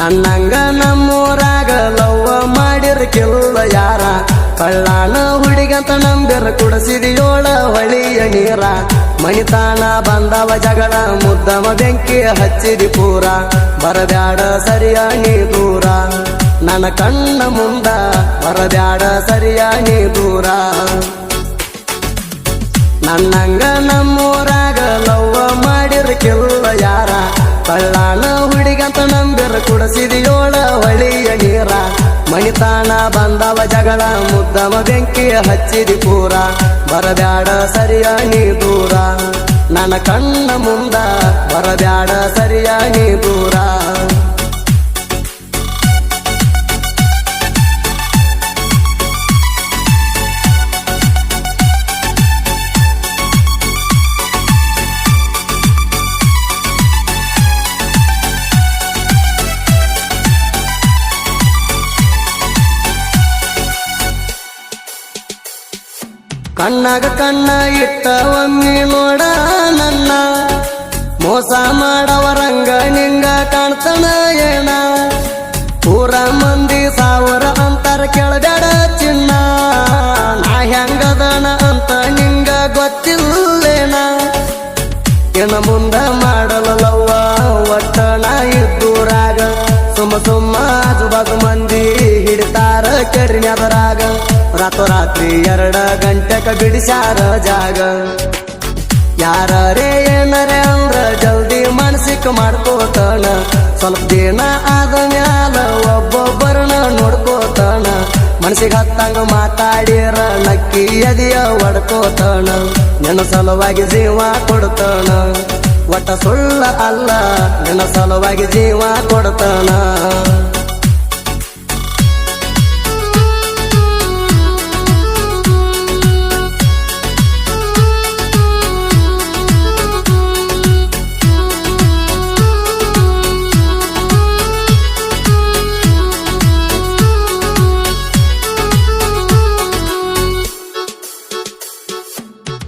ನನ್ನಂಗ ನಮ್ಮೂರಾಗ ಲವ್ವ ಮಾಡಿರ್ಕಿಲ್ಲ ಯಾರ? ಕಳ್ಳಾನ ಹುಡುಗಂತ ನಂಬಿರ ಕುಡಿಸಿದಿಯೋಳ ಹೊಳಿಯ ನೀರ. ಮಣಿತಾಣ ಬಂದವ ಜಗಳ, ಮುದ್ದವ ಬೆಂಕಿ ಹಚ್ಚಿದಿ ಪೂರ. ಬರಬ್ಯಾಡ ಸರಿಯ ನೀ ದೂರ. ನನ್ನ ಕಣ್ಣ ಮುಂದ ಬರಬ್ಯಾಡ ಸರಿಯ ದೂರ. ನನ್ನಂಗ ನಮ್ಮೂರಾಗ ಲವ್ವ ಮಾಡಿರ್ಕಿಲ್ಲ ಯಾರ? ಕಳ್ಳಾನ ಹುಡುಗಂತ ನಂಬಿರ ಕುಡಿಸಿ ಮಣಿತಾಣ ಬಂದವ ಜಗಳ ಮುದ್ದಮ ಬೆಂಕಿ ಹಚ್ಚಿದಿ ಪೂರ. ಬರಬ್ಯಾಡ ಸರಿಯಾಗಿ ದೂರ. ನನ್ನ ಕಣ್ಣ ಮುಂದ ಬರಬ್ಯಾಡ ಸರಿಯಾಗಿ ದೂರ. ಕಣ್ಣಾಗ ಕಣ್ಣ ಇಟ್ಟ ಒಮ್ಮೆ ನೋಡ ನನ್ನ. ಮೋಸ ಮಾಡವರಂಗ ನಿಂಗ ಕಾಣ್ತನ ಏನ? ಪೂರ ಮಂದಿ ಸಾವಿರ ಅಂತಾರ ಕೆಳಗಡ ಚಿನ್ನ. ನಾ ಹೆಂಗದನ ಅಂತ ನಿಂಗ ಗೊತ್ತಿಲ್ಲೇನ? ಏನ ಮುಂದ ಮಾಡಲಲ್ಲವ್ವ ಒಟ್ಟಣ ಇದ್ದೂರಾಗ. ಸುಮ್ಮ ಸುಮ್ಮ ಆಜುಬಾಜು ಮಂದಿ ಹಿಡಿತಾರ ಕೆರಿನ್ಯಾದರಾಗ ರಾತ್ರಿ ಎರಡ ಗಂಟೆಕ ಬಿಡಿಸ್ಯಾರ ಜಾಗ. ಯಾರೇ ಏನರೇ ಅಂದ್ರ ಜಲ್ದಿ ಮನಸ್ಸಿಕ್ ಮಾಡ್ಕೋತಾನ. ಸ್ವಲ್ಪ ದಿನ ಆದ ಮ್ಯಾಲ ಒಬ್ಬೊಬ್ಬರನ್ನ ನೋಡ್ಕೋತಾನ. ಮನಸ್ಸಿಗೆ ಹತ್ತಂಗ ಮಾತಾಡಿರ ನಕ್ಕಿ ಎದಿಯ ಒಡ್ಕೋತಾನ ನನ್ನ ಸಲುವಾಗಿ ಜೀವ ಕೊಡ್ತಾನ. ಒಟ್ಟ ಸುಳ್ಳ ಅಲ್ಲ, ನನ್ನ ಸಲುವಾಗಿ ಜೀವ ಕೊಡ್ತಾನ.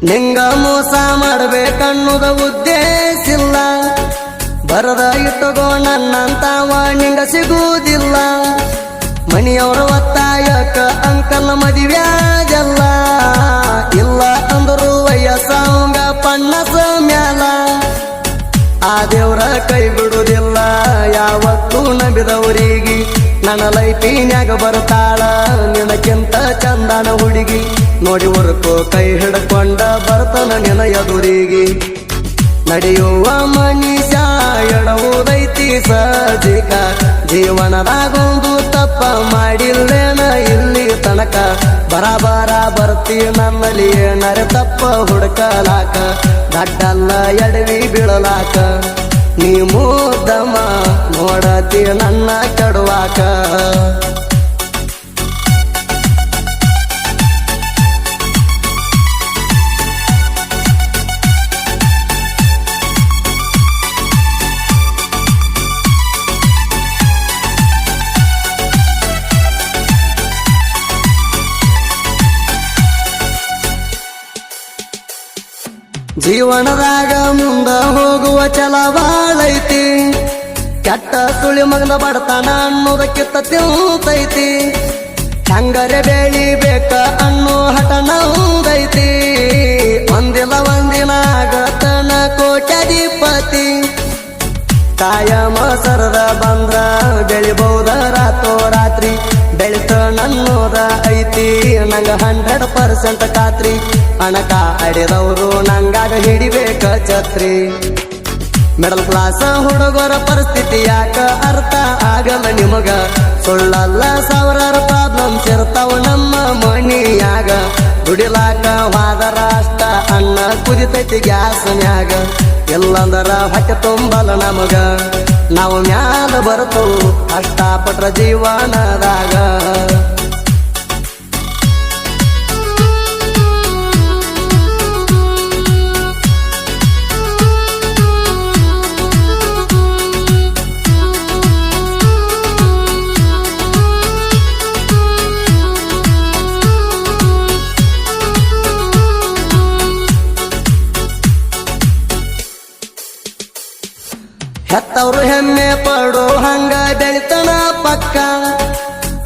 ನಿಂಗ ಮೋಸ ಮಾಡ್ಬೇಕನ್ನುದ ಉದ್ದೇಶ ಇಲ್ಲ ಬರದ ಇಟ್ಟುಗೋ ನನ್ನಂತಾವ ನಿಂಗ ಸಿಗುವುದಿಲ್ಲ. ಮನಿಯವರ ಒತ್ತಾಯಕ ಅಂಕಲ್ ಮದುವೆಯಾಗಲ್ಲ ಇಲ್ಲ ಅಂದರು ವಯಸ್ಸಂಗ ಪಣ್ಣಸ ಮ್ಯಾಲ. ಆ ದೇವ್ರ ಕೈ ಬಿಡುವುದಿಲ್ಲ. ಯಾವತ್ತೂ ನಂಬಿದವರಿಗೆ ನನ್ನ ಲೈಫಿನ್ಯಾಗ ಬರ್ತಾಳ. ನಿನಕ್ಕಿಂತ ಚಂದನ ಹುಡುಗಿ. ನೋಡಿ ಹೊರಕು ಕೈ ಹಿಡ್ಕೊಂಡ ಬರ್ತನ ನಿನ ಎದುರಿಗೆ. ನಡೆಯುವ ಮನುಷ್ಯ ಎಡವುದೈತಿ ಸಜಿಕ. ಜೀವನದಾಗೊಂದು ತಪ್ಪ ಮಾಡಿಲ್ಲೇನ ಇಲ್ಲಿ ತನಕ. ಬರಬಾರ ಬರ್ತಿ ನಮ್ಮಲ್ಲಿ ಏನಾರ ತಪ್ಪ ಹುಡುಕಲಾಕ. ದಡ್ಡಲ್ಲ ಎಡವಿ ಬೀಳಲಾಕ. ನೀ ಮುದ್ದಮ್ಮ ನೋಡತಿ ನನ್ನ ಕೆಡುವಾಕ ಜೀವನದಾಗ ಮುಂದ ಹೋಗುವ ಛಲ ಕೆಟ್ಟ ಸುಳಿ ಮಗನ ಬಡತನ ಅನ್ನೋದಕ್ಕಿಂತ ತಿಂತೈತಿ ಹಂಗರೆ ಬೆಳಿಬೇಕ ಅನ್ನೋ ಹಠ ನೌದೈತಿ ಒಂದಿಲ್ಲ ಒಂದಿನ ಆಗತನ ಕೋಟ್ಯಾಧಿಪತಿ. ಕಾಯಮ ಸರದ ಬಂದ್ರ ಬೆಳಿಬಹುದ ರಾತೋ ರಾತ್ರಿ. ಬೆಳಿತ ನನ್ನೋದ ಐತಿ. ನಂಗ ಹಂಡ್ರೆಡ್ ಪರ್ಸೆಂಟ್ ಖಾತ್ರಿ. ಅಣಕ ಅಡಿದವರು ನಂಗಾಗ ಹಿಡಿಬೇಕ ಛತ್ರಿ. ಮಿಡಲ್ ಕ್ಲಾಸ್ ಹುಡುಗರ ಪರಿಸ್ಥಿತಿ ಯಾಕ ಅರ್ಥ ಆಗಲ್ಲ ನಿಮಗ? ಸುಳ್ಳಲ್ಲ ಸಾವಿರಾರು ಪ್ರಾಬ್ಲಮ್ಸ್ ಇರ್ತಾವ ನಮ್ಮ ಮನಿಯಾಗ. ದುಡಿಲಾಕ ವಾದರ ಅಷ್ಟ ಅನ್ನ ಕುದಿತೈತಿ ಗ್ಯಾಸ್ ಮ್ಯಾಗ ಎಲ್ಲಂದರ ಹೊಟ್ಟೆ ತುಂಬಲ್ಲ ನಮಗ. ನಾವು ಮ್ಯಾಲ ಬರ್ತು ಅಷ್ಟಪಟ್ರ ಜೀವನದಾಗ. ಹೆತ್ತ ಹೆತ್ತವ್ರು ಹೆಮ್ಮೆ ಪಡೋ ಹಂಗ ಬೆಳಿತನ ಪಕ್ಕ.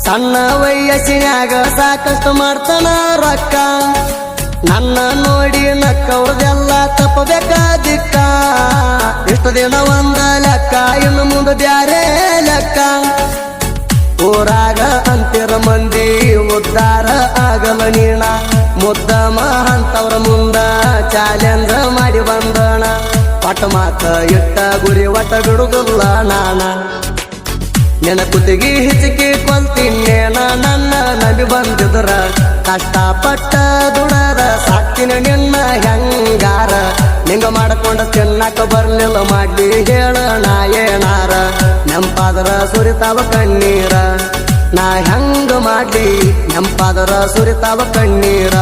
ಸಣ್ಣ ವಯಸ್ಸಿನಾಗ ಸಾಕಷ್ಟು ಮಾಡ್ತಾನ ರೊಕ್ಕ. ನನ್ನ ನೋಡಿ ನಕ್ಕವ್ರದೆಲ್ಲ ತಪ್ಪಬೇಕಾದಿಕ್ಕ ಇಷ್ಟು ದಿನ ಒಂದ ಲೆಕ್ಕ, ಇನ್ನು ಮುಂದೆ ಬ್ಯಾರೆ ಲೆಕ್ಕ. ಊರಾಗ ಅಂತಿರ ಮಂದಿ ಉದ್ದಾರ ಆಗಲ ನೀಣ. ಮುದ್ದಮ ಅಂತವ್ರ ಮುಂದ ಚಾಲೆಂಜ್ ಮಾಡಿ ಬಂದಣ ಪಟ ಮಾತ, ಎಟ್ಟ ಗುರಿ ವಟ ಬಿಡುಗಲ್ಲ ನಾನ. ನಿನ್ನ ಕುತ್ತಿಗೆ ಹಿಚಿಕಿ ಕೊಲ್ತಿನ್ನೇನ ನನ್ನ ನಂಬಿ ಬಂದಿದ್ರ. ಕಷ್ಟಪಟ್ಟ ದುಡದ ಸಾಕ್ತಿನ ನಿನ್ನ ಹೆಂಗಾರ. ನಿಂಗ ಮಾಡ್ಕೊಂಡ ತಿನ್ನಕ ಬರ್ಲಿಲ್ಲ ಮಾಡಿ ಹೇಳ ನಾ ಏನಾರ. ನೆಂಪಾದರ ಸುರಿತಾವ ಕಣ್ಣೀರ. ನಾ ಹೆಂಗ ಮಾಡಿ ನೆಂಪಾದರ ಸುರಿತಾವ ಕಣ್ಣೀರ.